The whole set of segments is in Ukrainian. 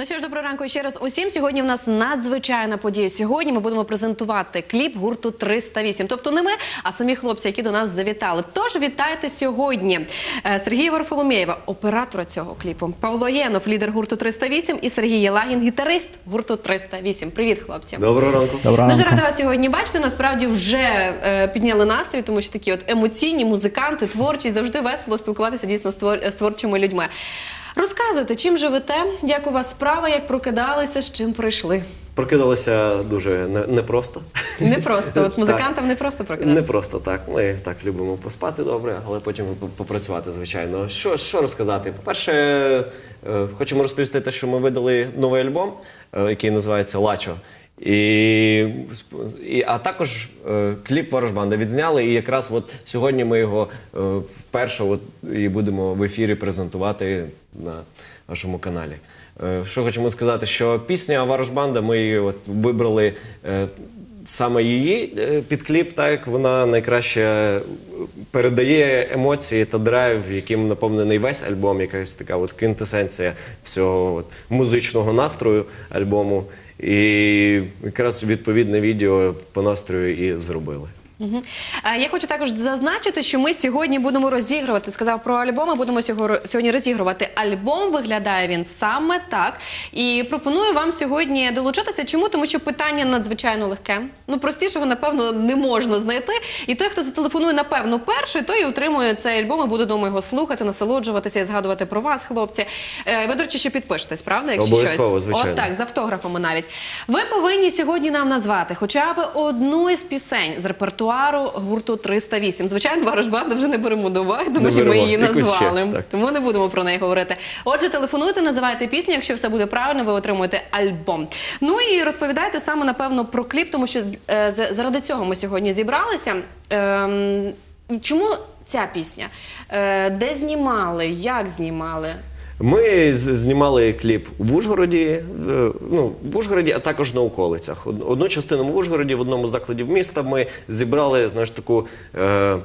Ну що ж, доброго ранку ще раз усім. Сьогодні в нас надзвичайна подія. Сьогодні ми будемо презентувати кліп гурту 308. Тобто не ми, а самі хлопці, які до нас завітали. Тож вітайте сьогодні е, Сергія Варфоломєєва, оператора цього кліпу, Павло Єнов, лідер гурту 308 і Сергій Єлагін, гітарист гурту 308. Привіт, хлопці. Доброго ранку. Доброго Дуже ранку. рада вас сьогодні бачити. Насправді вже е, підняли настрій, тому що такі от емоційні музиканти, творчі, завжди весело спілкуватися дійсно з, твор- з творчими людьми. Розказуйте, чим живете, як у вас справа, як прокидалися, з чим прийшли. Прокидалося дуже не- непросто. Не просто, от музикантам не просто прокидатися. Не просто так. Ми так любимо поспати добре, але потім по- попрацювати, звичайно. Що, що розказати? По-перше, е, хочемо розповісти те, що ми видали новий альбом, е, який називається Лачо. І, і, а також е, кліп Ворожбанда відзняли, і якраз от сьогодні ми його е, вперше от, і будемо в ефірі презентувати на нашому каналі. Е, Що хочемо сказати, що пісня Ворожбанда ми її от вибрали е, саме її е, під кліп, так як вона найкраще е, передає емоції та драйв, яким наповнений весь альбом, якась така от квінтесенція всього от, музичного настрою альбому. І якраз відповідне відео по настрою і зробили. Е, Я хочу також зазначити, що ми сьогодні будемо розігрувати. Сказав про альбом. Ми будемо сьогодні розігрувати альбом. Виглядає він саме так. І пропоную вам сьогодні долучитися. Чому? Тому що питання надзвичайно легке. Ну простішого, напевно, не можна знайти. І той, хто зателефонує, напевно, перший, той і отримує цей альбом і буде дома його слухати, насолоджуватися і згадувати про вас, хлопці. Е, Ви, до речі, ще підпишетесь, правда? Якщо Обов'язково, звичайно. От так, з автографами навіть. Ви повинні сьогодні нам назвати хоча б одну із пісень з репертуару гурту 308. Звичайно, Ворожбанда вже не беремо до уваги, тому Не що ми беремо. її Якусь ще, назвали. так. Тому не будемо про неї говорити. Отже, телефонуйте, називайте пісню. Якщо все буде правильно, ви отримуєте альбом. Ну і розповідайте саме напевно про кліп, тому що е, за- заради цього ми сьогодні зібралися. Ем, чому ця пісня? Е, де знімали? Як знімали? Ми знімали кліп в Ужгороді, ну, в Ужгороді, а також на околицях. Од- Одну частину в Ужгороді, в одному з закладів міста ми зібрали знаєш, таку е,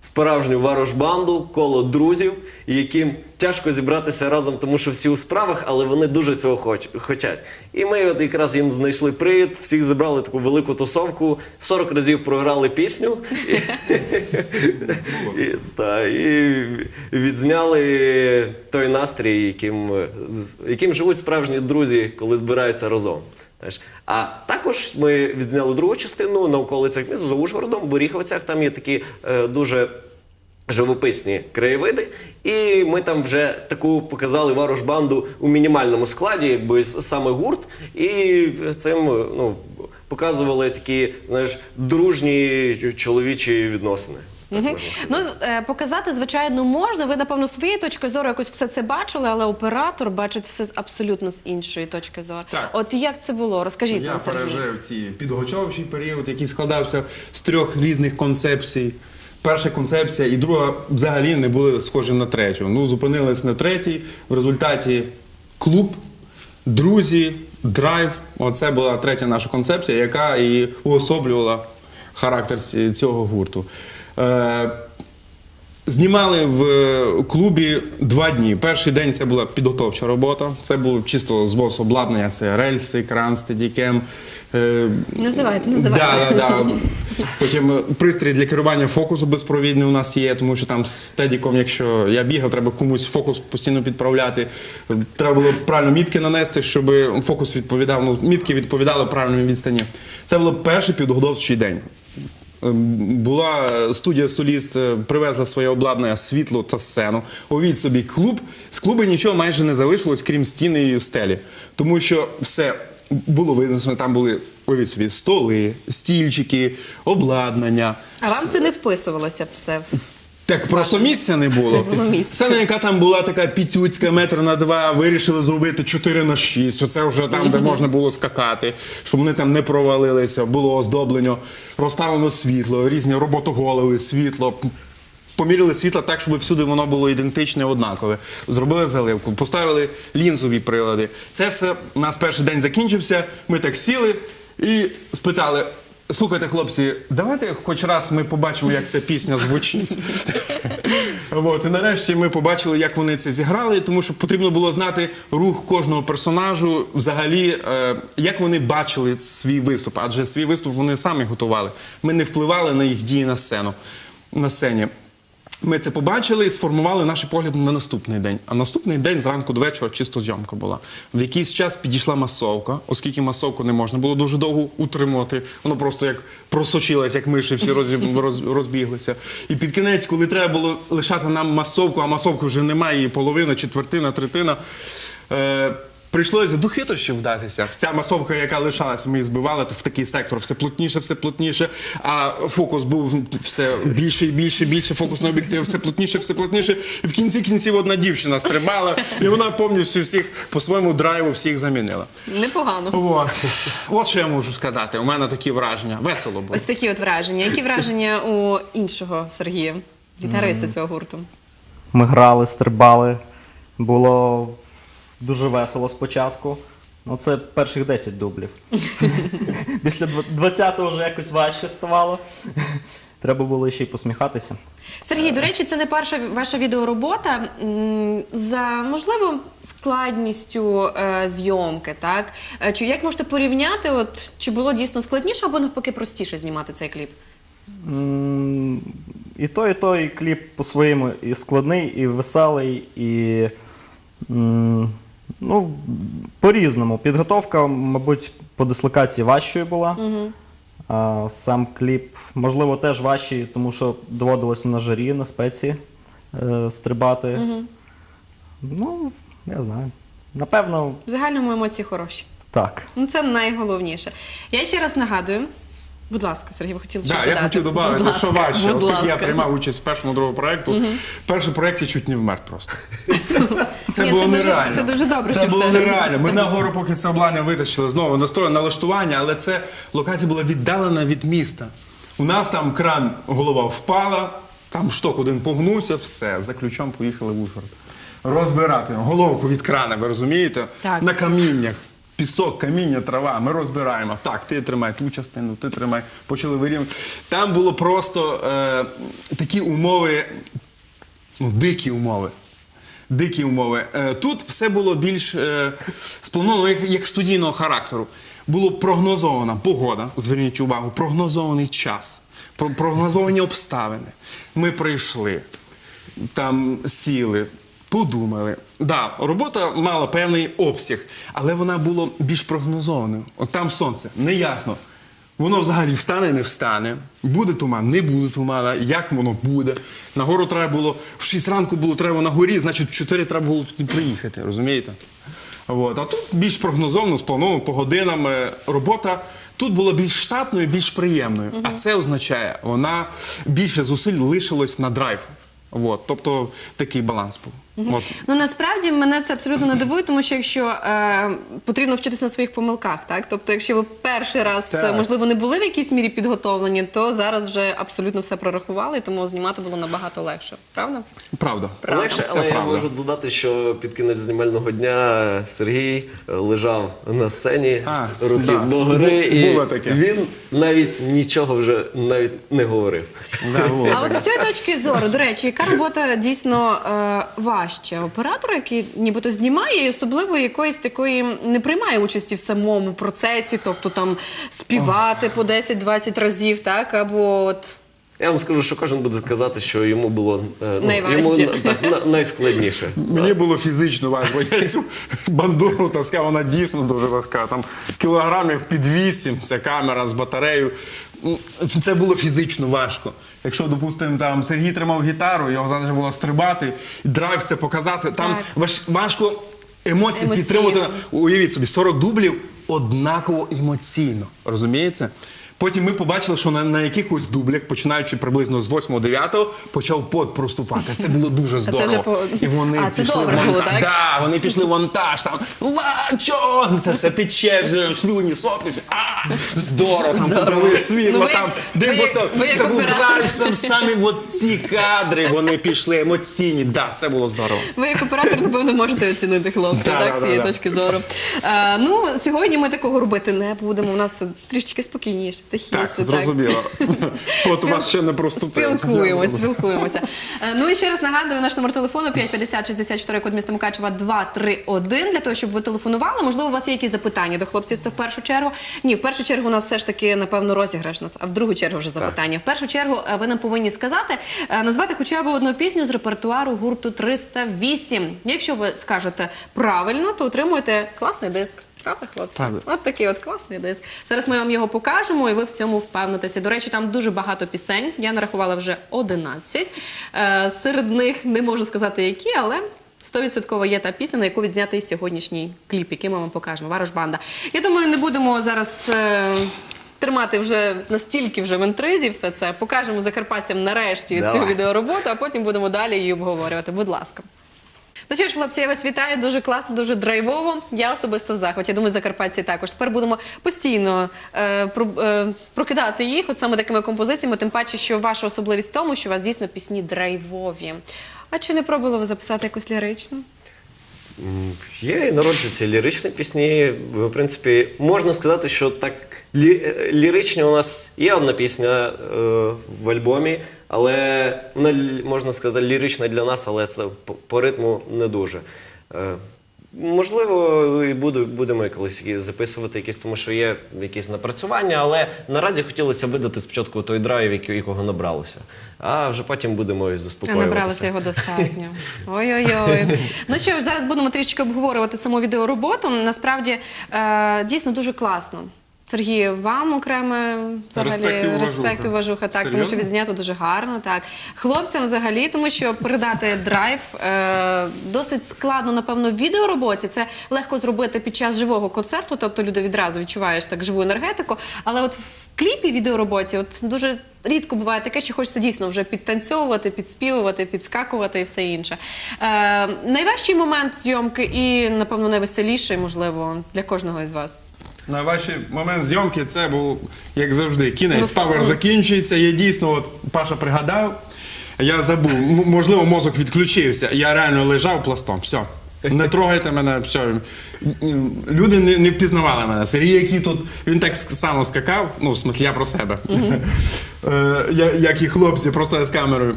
справжню ворожбанду, коло друзів, яким тяжко зібратися разом, тому що всі у справах, але вони дуже цього хоч, хочуть. І ми от якраз їм знайшли привід, всіх зібрали таку велику тусовку, 40 разів програли пісню. І, відзняли той настрій, яким, яким живуть справжні друзі, коли збираються разом. Знаєш. А також ми відзняли другу частину на околицях міста за Ужгородом, в Боріховцях. Там є такі е, дуже живописні краєвиди. І ми там вже таку показали ворожбанду у мінімальному складі, бо саме гурт, і цим ну, показували такі знаєш, дружні чоловічі відносини. Ну е, показати, звичайно, можна. Ви, напевно, своєї точки зору якось все це бачили, але оператор бачить все з абсолютно з іншої точки зору. Так. От як це було? Розкажіть Я нам, Сергій. пережив ці підготовчий період, який складався з трьох різних концепцій. Перша концепція і друга взагалі не були схожі на третю. Ну, зупинились на третій. В результаті клуб, друзі, драйв. Оце була третя наша концепція, яка і уособлювала характер ці- цього гурту. Е, Знімали в клубі два дні. Перший день це була підготовча робота. Це був чисто звоз обладнання, це рельси, кран, стедікем. Е, Називайте, називайте. Да, да, да. Потім е, пристрій для керування фокусу безпровідний у нас є, тому що там з стедіком, якщо я бігав, треба комусь фокус постійно підправляти. Треба було правильно мітки нанести, щоб фокус відповідав. Ну, мітки відповідали правильній відстані. Це був перший підготовчий день. Ем, Була студія соліст, е, привезла своє обладнання, світло та сцену. Увіть собі клуб. З клубу нічого майже не залишилось, крім стіни і стелі. Тому що все було винесено. Там були уявіть собі столи, стільчики, обладнання. А вам це не вписувалося все? Так просто місця не було. Не було місця. Сцена, яка там була така піцюцька, метр на два, вирішили зробити 4 на 6. Оце вже там, де можна було скакати, щоб вони там не провалилися, було оздоблено, розставлено світло, різні роботоголови, світло. Поміряли світло так, щоб всюди воно було ідентичне, однакове. Зробили заливку, поставили лінзові прилади. Це все у нас перший день закінчився. Ми так сіли і спитали: Слухайте, хлопці, давайте хоч раз ми побачимо, як ця пісня звучить. От, і нарешті ми побачили, як вони це зіграли, тому що потрібно було знати рух кожного персонажу, взагалі, е, як вони бачили свій виступ. Адже свій виступ вони самі готували. Ми не впливали на їх дії на сцену на сцені. Ми це побачили і сформували наші погляди на наступний день. А наступний день зранку до вечора чисто зйомка була. В якийсь час підійшла масовка, оскільки масовку не можна було дуже довго утримувати. Воно просто як просочилось, як миші, всі розбіглися. І під кінець, коли треба було лишати нам масовку, а масовки вже немає, її половина, четвертина, третина. Е- Прийшлося до хитрощів вдатися. Ця масовка, яка лишалася, ми її збивали в такий сектор, все плотніше, все плотніше. А фокус був все більше і більше, більше. Фокусний об'єктив все плотніше, все плотніше. І в кінці кінців одна дівчина стрибала, і вона повністю всіх по своєму драйву всіх замінила. Непогано. От. От що я можу сказати. У мене такі враження. Весело було. Ось такі от враження. Які враження у іншого Сергія, гітариста цього гурту? Ми грали, стрибали. Було дуже весело спочатку. Ну, це перших 10 дублів. Після 20-го вже якось важче ставало. Треба було ще й посміхатися. Сергій, до речі, це не перша ваша відеоробота. М, За можливо складністю е, зйомки, так? Е, Чи як можете порівняти, от чи було дійсно складніше або навпаки простіше знімати цей кліп? М, І той, і той кліп по-своєму і складний, і веселий, і м, ну, по-різному. Підготовка, мабуть, по дислокації важчою була. А сам кліп, можливо, теж важчий, тому що доводилося на жарі, на спеці е, стрибати. Ну, я знаю. Напевно, В загальному емоції хороші. так. Ну це найголовніше. Я ще раз нагадую. Будь ласка, Сергій, ви хотіли щось Да, я хотів додати, що ласка, важче, будь оскільки я приймав участь в першому другому проєкту. Перший проєкт я чуть не вмер просто. Це Ні, було це дуже- нереально. це дуже добре, Це що було все. нереально. Ми на гору, поки це обладнання витащили, знову настроєно налаштування, але це локація була віддалена від міста. У нас там кран, голова впала, там шток один погнувся, все, за ключом поїхали в Ужгород. Розбирати головку від крана, ви розумієте? Так. На каміннях. Пісок, каміння, трава, ми розбираємо. Так, ти тримай ту частину, ти тримай. Почали вирівнювати. Там було просто е, такі умови, ну, дикі умови. Дикі умови. Е, Тут все було більш е, сплановано як, як студійного характеру. Було прогнозована погода, зверніть увагу, прогнозований час, прогнозовані обставини. Ми прийшли, там сіли, подумали. Да, робота мала певний обсяг, але вона була більш прогнозованою. От там сонце, неясно. Воно взагалі встане, не встане. Буде туман, не буде тумана, як воно буде. Нагору треба було, в 6 ранку було треба на горі, значить в 4 треба було туди приїхати, розумієте? От. А тут більш прогнозовано, сплановано по годинам. е, Робота тут була більш штатною, більш приємною. А це означає, вона більше зусиль лишилось на драйв. От. Тобто такий баланс був. От. Ну насправді мене це абсолютно не дивує, тому що якщо е, потрібно вчитися на своїх помилках, так тобто, якщо ви перший раз Так. е, можливо не були в якійсь мірі підготовлені, то зараз вже абсолютно все прорахували, і тому знімати було набагато легше. Правда? Правда. Правда. Легше, Це але я правда. можу додати, що під кінець знімального дня Сергій е, лежав на сцені, А, руки да. догори, Бу- і було таке. він навіть нічого вже навіть не говорив. Да, А от з цієї точки зору, до речі, яка робота дійсно е, важча? Оператор, який нібито знімає, і особливо якоїсь такої не приймає участі в самому процесі, тобто там співати по 10-20 разів, так або от Я вам скажу, що кожен буде казати, що йому було е, ну, Найважче. йому так, на- найскладніше. Мені було фізично важко. Я цю бандуру таскав, вона дійсно дуже важка. Там кілограмів під вісім, ця камера з батареєю. Це було фізично важко. Якщо, допустимо, там Сергій тримав гітару, його завжди було стрибати, драйв це показати. Там важ- важко емоції Емоційно. підтримувати. Уявіть собі, 40 дублів однаково емоційно. Розумієте? Потім ми побачили, що на, на якихось дублях, починаючи приблизно з 8-9, почав пот проступати. Це було дуже здорово. І вони А, це пішли добре в було, так? Да, вони пішли в монтаж, там ланчо, це все тече, слюні, соплі. А, здорово, там Здорово. світло, Ну, ви- там ви дим як- просто, ви як це був оператор. драйв, сам, самі от ці кадри, вони пішли емоційні, да, це було здорово. Ви як оператор, напевно, можете оцінити хлопця, Да, так, да, з цієї да, да. точки зору. Е, ну, сьогодні ми такого робити не будемо. У нас все трішечки спокійніше. Тихіше, Так, зрозуміло. От у вас ще не проступив. Спілкуємось, спілкуємося. Е, Ну і ще раз нагадую наш номер телефону 550 64 код міста Мукачева 231 для того, щоб ви телефонували. Можливо, у вас є якісь запитання до хлопців. Це в першу чергу. Ні, в першу чергу у нас все ж таки напевно розіграш нас, а в другу чергу вже запитання. В першу чергу е, ви нам повинні сказати, е, назвати хоча б одну пісню з репертуару гурту 308. Якщо ви скажете правильно, то отримуєте класний диск. Правда, хлопці? Правда. От такий от класний диск. Зараз ми вам його покажемо, і ви в цьому впевнитеся. До речі, там дуже багато пісень. Я нарахувала вже 11. Е, серед них не можу сказати, які, але. 100% є та пісня, на яку відзнятий сьогоднішній кліп, який ми вам покажемо. Варож банда. Я думаю, не будемо зараз е, тримати вже настільки вже в інтризі все це. Покажемо закарпатцям нарешті Давай. цю відеороботу, а потім будемо далі її обговорювати. Будь ласка. Ну що ж, хлопці, я вас вітаю. Дуже класно, дуже драйвово. Я особисто в захваті. Я думаю, закарпатці також. Тепер будемо постійно е, про, е, прокидати їх, от саме такими композиціями. Тим паче, що ваша особливість в тому, що у вас дійсно пісні драйвові. А чи не пробували ви записати якусь ліричну? Є і народжуються ліричні пісні. В принципі, можна сказати, що так лі, е, ліричні у нас є одна пісня е, в альбомі, але вона можна сказати лірична для нас, але це по, ритму не дуже. Е, Можливо, і буду, будемо колись записувати якісь, тому що є якісь напрацювання, але наразі хотілося видати спочатку той драйв, який- якого набралося. А вже потім будемо заспокоюватися. набралося його достатньо. Ой-ой-ой. Ну що ж, зараз будемо трішки обговорювати саму відеороботу. Насправді е, дійсно дуже класно. Сергій, вам окреме взагалі Респект і уважуха. уважуха, так, тому що відзнято дуже гарно. Так. Хлопцям взагалі, тому що передати драйв е, досить складно, напевно, в відеороботі. Це легко зробити під час живого концерту, тобто люди відразу відчуваєш так живу енергетику. Але от в кліпі відеороботі от дуже рідко буває таке, що хочеться дійсно вже підтанцьовувати, підспівувати, підскакувати і все інше. Е, найважчий момент зйомки і, напевно, найвеселіший, можливо, для кожного із вас. Найважчий момент зйомки це був, як завжди, кінець. Ну, Павер закінчується. Я дійсно, от Паша пригадав, я забув. М- можливо, мозок відключився. Я реально лежав пластом. Все. Не трогайте мене, все. Люди не, не впізнавали мене. Сергій, який тут, він так само скакав, ну, в смислі, я про себе. Е, я- Як і хлопці, просто я з камерою.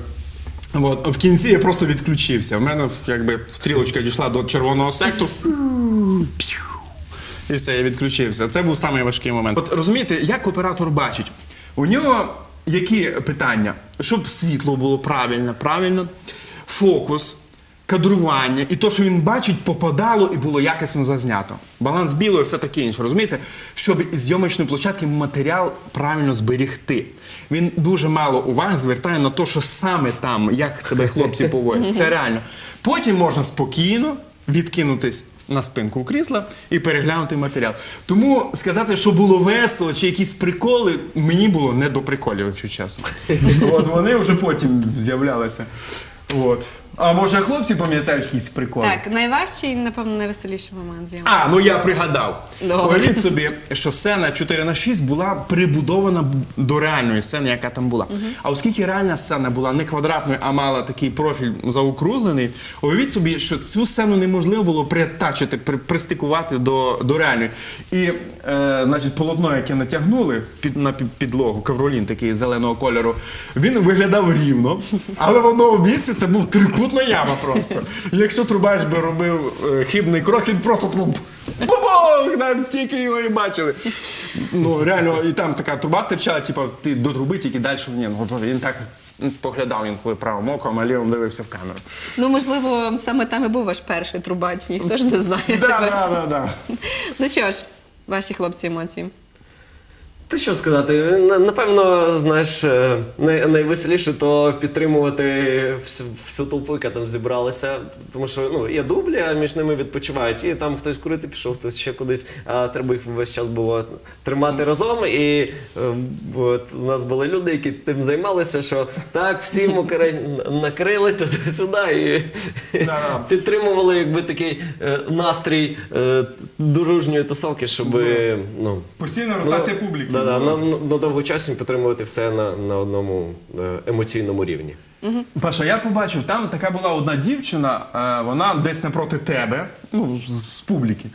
От, в кінці я просто відключився. У мене якби стрілочка дійшла до червоного сектору. І все, я відключився. Це був самий важкий момент. От розумієте, як оператор бачить, у нього які питання? Щоб світло було правильно, правильно, фокус, кадрування, і то, що він бачить, попадало і було якісно зазнято. Баланс білого і все таке інше. Розумієте, щоб із зйомочної площадки матеріал правильно зберігти. Він дуже мало уваги звертає на те, що саме там, як себе хлопці поводять. Це реально. Потім можна спокійно відкинутись на спинку крісла і переглянути матеріал. Тому сказати, що було весело чи якісь приколи, мені було не до приколів, якщо чесно. От вони вже потім з'являлися. От. А може хлопці пам'ятають якісь приколи? Так, найважчий, напевно, найвеселіший момент зйомки. А, ну я пригадав. Добре. Уявіть собі, що сцена 4 на 6 була прибудована до реальної сцени, яка там була. А оскільки реальна сцена була не квадратною, а мала такий профіль заокруглений, уявіть собі, що цю сцену неможливо було притачити, при, пристикувати до, до реальної. І, е, значить, полотно, яке натягнули під, на під- підлогу, ковролін такий зеленого кольору, він виглядав рівно, але в одному місці це був трикутна яма просто. Якщо трубач би робив е, хибний крок, він просто тут нам тільки його і бачили. Ну реально, і там така труба терчала, типу, ти до труби, тільки далі ні. Ну, от він так поглядав інколи правим оком, а лівим дивився в камеру. Ну, можливо, саме там і був ваш перший трубач, ніхто ж не знає. Да, да, да. Ну що ж, ваші хлопці емоції. Та що сказати, напевно, знаєш, е, най- найвеселіше то підтримувати всю, всю толпу, яка там зібралася. Тому що ну, є дублі, а між ними відпочивають. І там хтось курити пішов, хтось ще кудись. А треба їх весь час було тримати разом. І е, от, у нас були люди, які тим займалися, що так, всі мокре накрили туди-сюди і підтримували якби такий е, настрій дружньої тусовки, щоб ну, Постійна ротація Ну, публіки. Да, да, на, на довгочасно підтримувати все на, на одному е, емоційному рівні. Паша, я побачив, там така була одна дівчина, е, вона десь напроти тебе, ну, з, з публіки.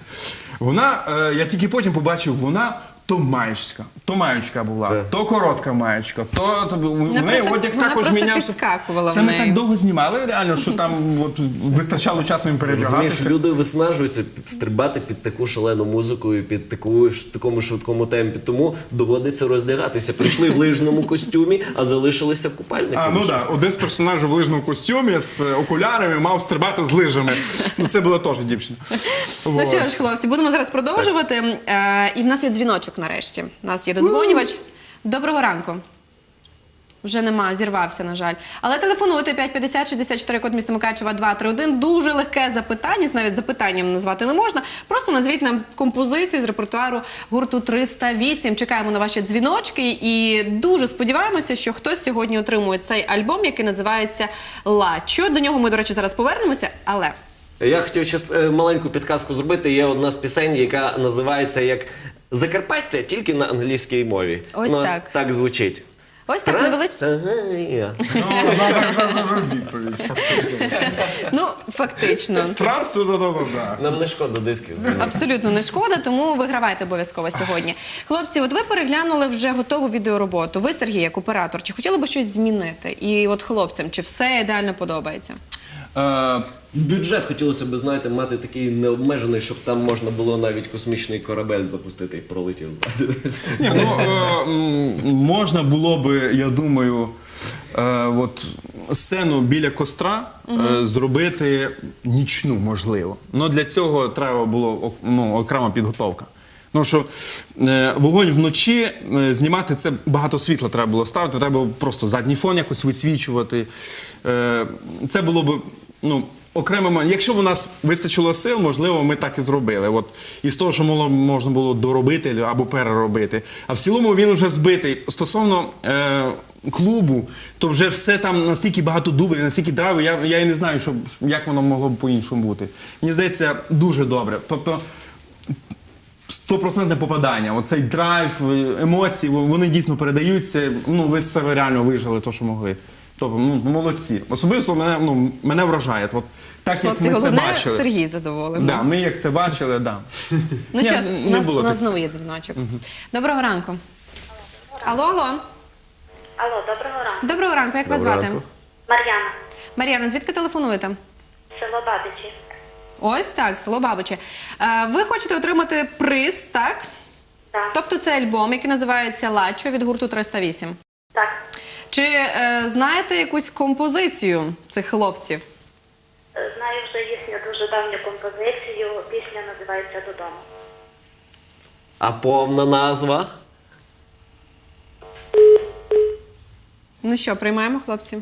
Вона, е, я тільки потім побачив, вона То маєчка, то маєчка була, Так. то коротка маєчка, то, то у неї просто- одяг вона також мінявся. Це ми так довго знімали, реально, що там от, вистачало часу їм Розумієш, передягатися. люди виснажуються стрибати під таку шалену музику і під таку ж такому швидкому темпі. Тому доводиться роздягатися. Прийшли в лижному костюмі, а залишилися в купальнику. А, ну так, да. один з персонажів в лижному костюмі з окулярами мав стрибати з лижами. Ну, це була теж дівчина. Ну що ж, хлопці, будемо зараз продовжувати. Е, і в нас є дзвіночок нарешті. У нас є додзвонювач. Доброго ранку. Вже нема, зірвався, на жаль. Але телефонуйте 550 64 код міста Мукачева 231. Дуже легке запитання, навіть запитанням назвати не можна. Просто назвіть нам композицію з репертуару гурту 308. Чекаємо на ваші дзвіночки і дуже сподіваємося, що хтось сьогодні отримує цей альбом, який називається Лачо. До нього ми, до речі, зараз повернемося, але. Я хотів ще е, маленьку підказку зробити. Є одна з пісень, яка називається як Закарпаття, тільки на англійській мові. Ось Ну, так. Так звучить. Ось так. Невелич... Ну, ну, це вже відповідь. фактично. Ну, фактично. Транс, да, да, да. Нам не шкода дисків. Абсолютно не шкода, тому вигравайте обов'язково сьогодні. Хлопці, от ви переглянули вже готову відеороботу. Ви, Сергій, як оператор, чи хотіли би щось змінити? І от хлопцям, чи все ідеально подобається? Е, Бюджет хотілося б, знаєте, мати такий необмежений, щоб там можна було навіть космічний корабель запустити і пролетів. Ні, ну, е, можна було би, я думаю, е, от сцену біля костра е, зробити нічну, можливо. Ну для цього треба було ну, окрема підготовка. Ну що е, вогонь вночі е, знімати це багато світла треба було ставити, треба було просто задній фон якось висвічувати. Е, це було б ну, окремим. Якщо б у нас вистачило сил, можливо, ми так і зробили. От із того, що можна було доробити або переробити. А в цілому він вже збитий. Стосовно е, клубу, то вже все там настільки багато дублів, настільки драйву, я, я і не знаю, що, як воно могло б по-іншому бути. Мені здається, дуже добре. Тобто. Стопроцентне попадання. Оцей драйв, е, емоції, вони дійсно передаються. Ну, ви себе реально вижили те, що могли. Тобто, ну, молодці. Особисто мене, ну, мене вражає. От, так як Хлопці, ми це головне, бачили. Сергій задоволений. Да, ми як це бачили, да. Ну Ні, що, не у нас, було у нас знову є дзвіночок. Доброго ранку. Алло, алло. Алло, доброго ранку. Доброго ранку, як вас Доброго звати? ранку. Мар'яна, Мар'яна, звідки телефонуєте? село Бабичі. Ось так, село Бабиче. Е, ви хочете отримати приз, так? Так. Тобто це альбом, який називається Лачо від гурту 308. Чи е, знаєте якусь композицію цих хлопців? Знаю вже їхню дуже давню композицію. Пісня називається Додому. А повна назва? Ну що, приймаємо, хлопці?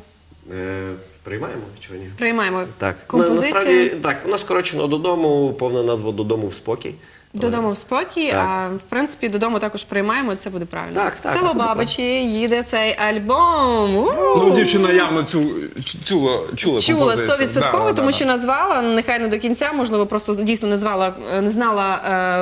Е, приймаємо чи ні? Приймаємо Так, На- композицію насправді так, воно скорочено додому, повна назва додому в спокій. Додому в спокій. Так. А в принципі, додому також приймаємо. Це буде правильно. Так, так, Село буде Бабичі їде цей альбом. У! Ну, дівчина явно цю, чу- чула, чула, Чула композицію. стовідсотково, Да, да, тому да. що назвала нехай не до кінця, можливо, просто дійсно не звала, е, не знала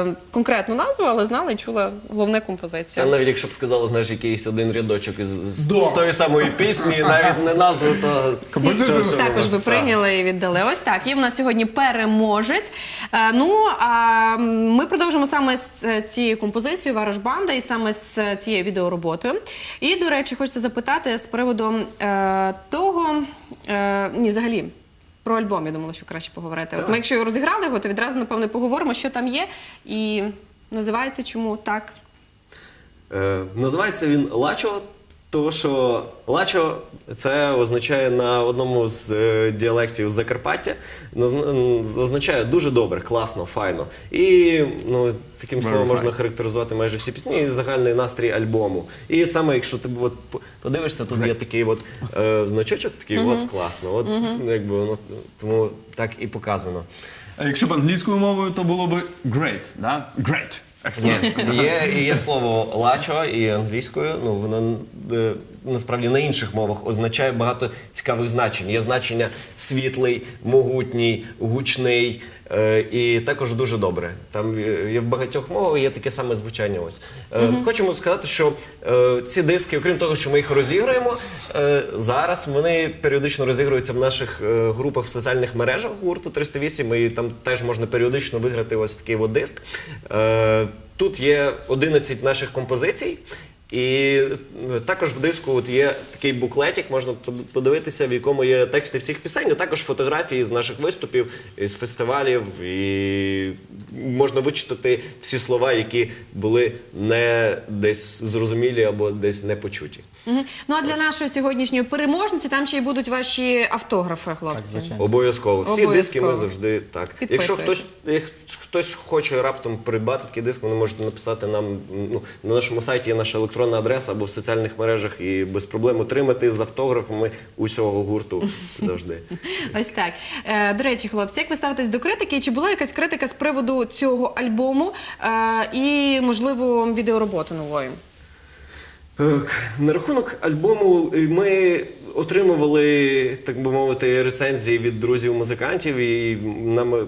е, конкретну назву, але знала і чула головне Та композицію. навіть якщо б сказала, знаєш, якийсь один рядочок із, з, Да. з тої самої пісні, навіть не назву, то Композицію все, все Також ви так. прийняли і віддали. Ось так. Є в нас сьогодні переможець. Е, Ну а ми продовжимо саме з е, цією композицією Варож Банда і саме з цією відеороботою. І, до речі, хочеться запитати з приводу е, того, е, ні, взагалі. Про альбом я думала, що краще поговорити. От ми, якщо розіграли його, то відразу напевно поговоримо, що там є, і називається чому так. Е, називається він Лачо, тому що Лачо це означає на одному з е, діалектів Закарпаття. Означає дуже добре, класно, файно. І ну, таким Very словом можна fine. характеризувати майже всі пісні і загальний настрій альбому. І саме якщо ти от по- подивишся, тут є такий от е, значочок, такий от класно. От якби воно тому так і показано. А якщо б англійською мовою, то було б great, да? Great. Є, є слово лачо і англійською. Ну воно е, насправді на інших мовах означає багато цікавих значень. Є значення світлий, могутній, гучний. Е, І також дуже добре. Там є в багатьох мовах є таке саме звучання. Ось Е, хочемо сказати, що е, ці диски, окрім того, що ми їх розіграємо, е, зараз вони періодично розігруються в наших е, групах в соціальних мережах гурту 308. І там теж можна періодично виграти ось такий от диск. Е, тут є 11 наших композицій. І е, також в диску от є такий буклетик, можна под- подивитися, в якому є тексти всіх пісень, а також фотографії з наших виступів, з фестивалів. І можна вичитати всі слова, які були не десь зрозумілі або десь не почуті. Ну а для нашої сьогоднішньої переможниці там ще й будуть ваші автографи, хлопці. Обов'язково. Всі Обов'язково. диски ми завжди так. Якщо Підписуйте. хтось, як хтось хоче раптом придбати такий диск, вони можуть написати нам ну, на нашому сайті є наша електронна адреса або в соціальних мережах і без проблем отримати з автографами усього гурту завжди. Ось так. Е, до речі, хлопці, як ви ставитесь до критики? Чи була якась критика з приводу цього альбому е, і, можливо, відеороботи нової? Е, На рахунок альбому е, ми отримували, так би мовити, рецензії від друзів-музикантів, і нам е,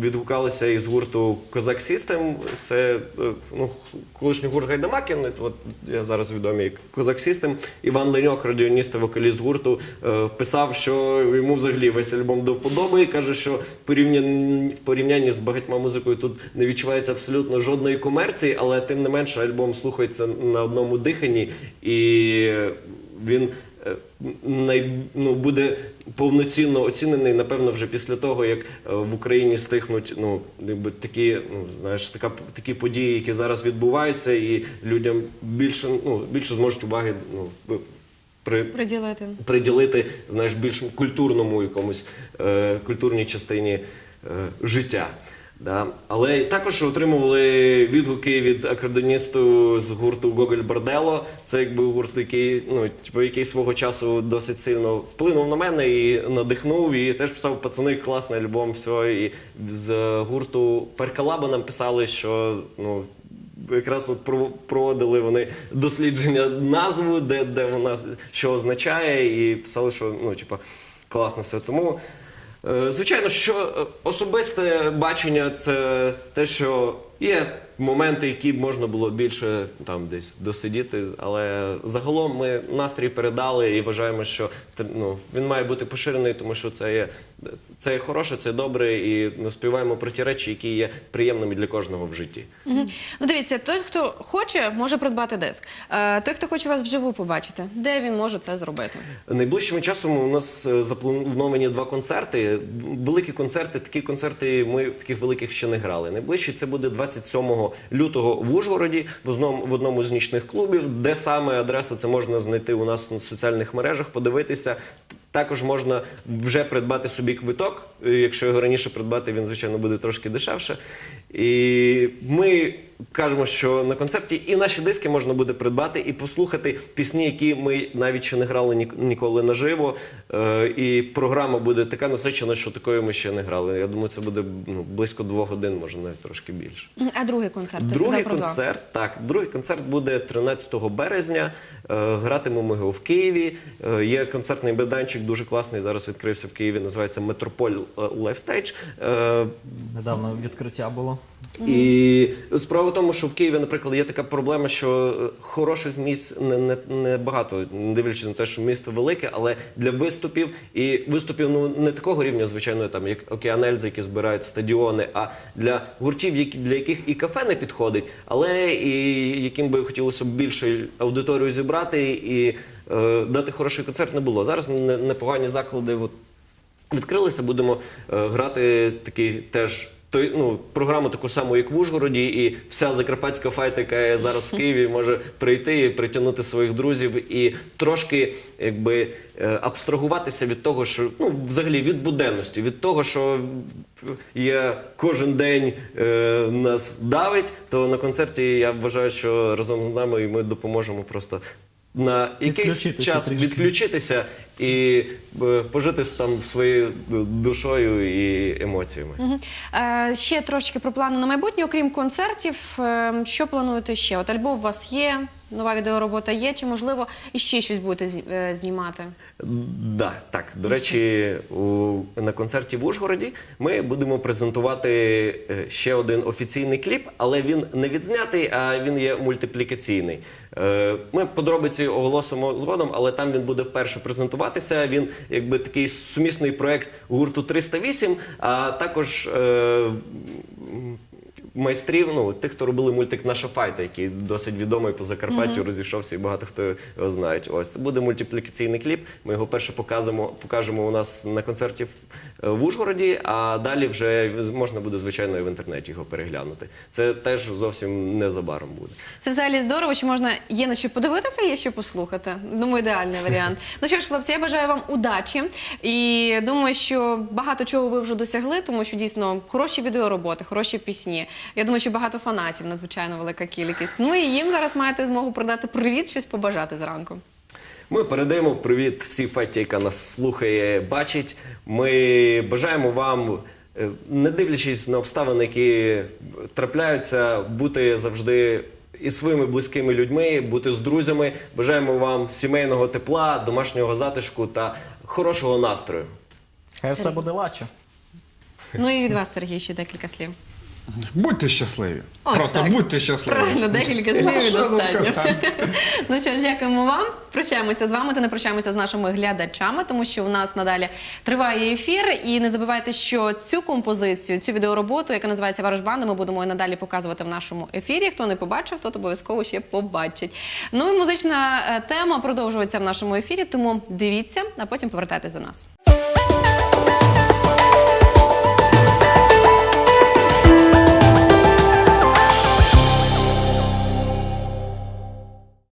відгукалися із гурту Козак System. Це е, ну, колишній гурт Гайдамакін. От я зараз відомий як Козак System. Іван Леньок, радіоніст вокаліст гурту, е, писав, що йому взагалі весь альбом до вподоби. і Каже, що в порівнянні, в порівнянні з багатьма музикою тут не відчувається абсолютно жодної комерції, але тим не менше альбом слухається на одному диханні, і він е, най, ну, буде повноцінно оцінений, напевно, вже після того, як е, в Україні стихнуть ну, такі, ну, знаєш, така, такі події, які зараз відбуваються, і людям більше, ну, більше зможуть уваги ну, при, Приділити. приділити знаєш, більш культурному якомусь е, культурній частині е, життя. Да. Але також отримували відгуки від акордоністу з гурту Гоголь Бордело. Це якби гурт, який, ну, типу, який свого часу досить сильно вплинув на мене і надихнув. І теж писав пацани, класний альбом. Все. І з гурту Перкалаба нам писали, що ну, якраз от про- проводили вони дослідження назву, де, де вона що означає, і писали, що ну, типа, класно все. Тому, звичайно, що е, особисте бачення це те, що є моменти, які можна було більше там десь досидіти, але загалом ми настрій передали і вважаємо, що ну, він має бути поширений, тому що це є, це хороше, це добре, і співаємо про ті речі, які є приємними для кожного в житті. Ну, дивіться, той, хто хоче, може придбати диск. Е, той, хто хоче вас вживу побачити, де він може це зробити? Найближчим часом у нас е, заплановані два концерти. Великі концерти, такі концерти ми таких великих ще не грали. Найближчий це буде 27 лютого в Ужгороді, в одному з нічних клубів. Де саме адреса це можна знайти у нас на соціальних мережах, подивитися. Також можна вже придбати собі квиток. Е, Якщо його раніше придбати, він звичайно буде трошки дешевше. І ми кажемо, що на концерті і наші диски можна буде придбати і послухати пісні, які ми навіть ще не грали ні- ніколи наживо. Е, І програма буде така насичена, що такої ми ще не грали. Я думаю, це буде ну, близько двох годин, може навіть трошки більше. А другий концерт? Ти Другий сказав про два. концерт, так, другий концерт буде 13 березня. Е, Гратимемо ми його в Києві. Е, Є концертний майданчик, дуже класний. Зараз відкрився в Києві. Називається Метрополь Лайфстейдж. Недавно відкриття було. І справа в тому, що в Києві, наприклад, є така проблема, що е, хороших місць не, не, багато, не дивлячись на те, що місто велике, але для виступів і виступів ну не такого рівня, звичайно, як Океан Ельзи, які збирають стадіони, а для гуртів, для яких і кафе не підходить, але яким би хотілося більше аудиторію зібрати і е, дати хороший концерт не було. Зараз непогані заклади. Відкрилися, будемо е, грати такий теж. Той, ну, програму таку саму, як в Ужгороді, і вся закарпатська файта, яка зараз в Києві, може прийти і притягнути своїх друзів і трошки якби е, абстрагуватися від того, що ну, взагалі від буденності, від того, що є кожен день е, нас давить, то на концерті я вважаю, що разом з нами і ми допоможемо просто на якийсь час трішки. відключитися і е, пожити там своєю душою і емоціями. Е, ще трошки про плани на майбутнє, окрім концертів. е, що плануєте ще? От альбом у вас є, нова відеоробота є, чи можливо іще щось будете зні- е, знімати? Да, так. До речі, у, на концерті в Ужгороді ми будемо презентувати е, ще один офіційний кліп, але він не відзнятий, а він є мультиплікаційний. Е, Ми подробиці оголосимо згодом, але там він буде вперше презентуватися. Він якби такий сумісний проект гурту 308, а також. Е, майстрів, ну тих, хто робили мультик Наша файта, який досить відомий по Закарпаттю, розійшовся і багато хто його знають. Ось це буде мультиплікаційний кліп. Ми його перше покажемо, покажемо у нас на концерті в- в Ужгороді, а далі вже можна буде звичайно і в інтернеті його переглянути. Це теж зовсім незабаром буде. Це взагалі здорово, що можна є на що подивитися, є що послухати. Думаю, ідеальний варіант. Ну що ж, хлопці, я бажаю вам удачі і думаю, що багато чого ви вже досягли, тому що дійсно хороші відеороботи, хороші пісні. Я думаю, що багато фанатів, надзвичайно велика кількість. Ну і їм зараз маєте змогу продати привіт, щось побажати зранку. Ми передаємо привіт всій феті, яка нас слухає, бачить. Ми бажаємо вам, е, не дивлячись на обставини, які трапляються, бути завжди із своїми близькими людьми, бути з друзями. Бажаємо вам сімейного тепла, домашнього затишку та хорошого настрою. Хай все буде лачо. Ну і від вас, Сергій, ще декілька слів. Будьте щасливі. От Просто так. будьте щасливі. Правильно, декілька слів і Що тут достатньо. Ну що ж, дякуємо вам. Прощаємося з вами та не прощаємося з нашими глядачами, тому що у нас надалі триває ефір. І не забувайте, що цю композицію, цю відеороботу, яка називається Ворожбанда, ми будемо і надалі показувати в нашому ефірі. Хто не побачив, тот обов'язково ще побачить. Ну і музична е, тема продовжується в нашому ефірі, тому дивіться, а потім повертайтесь до нас.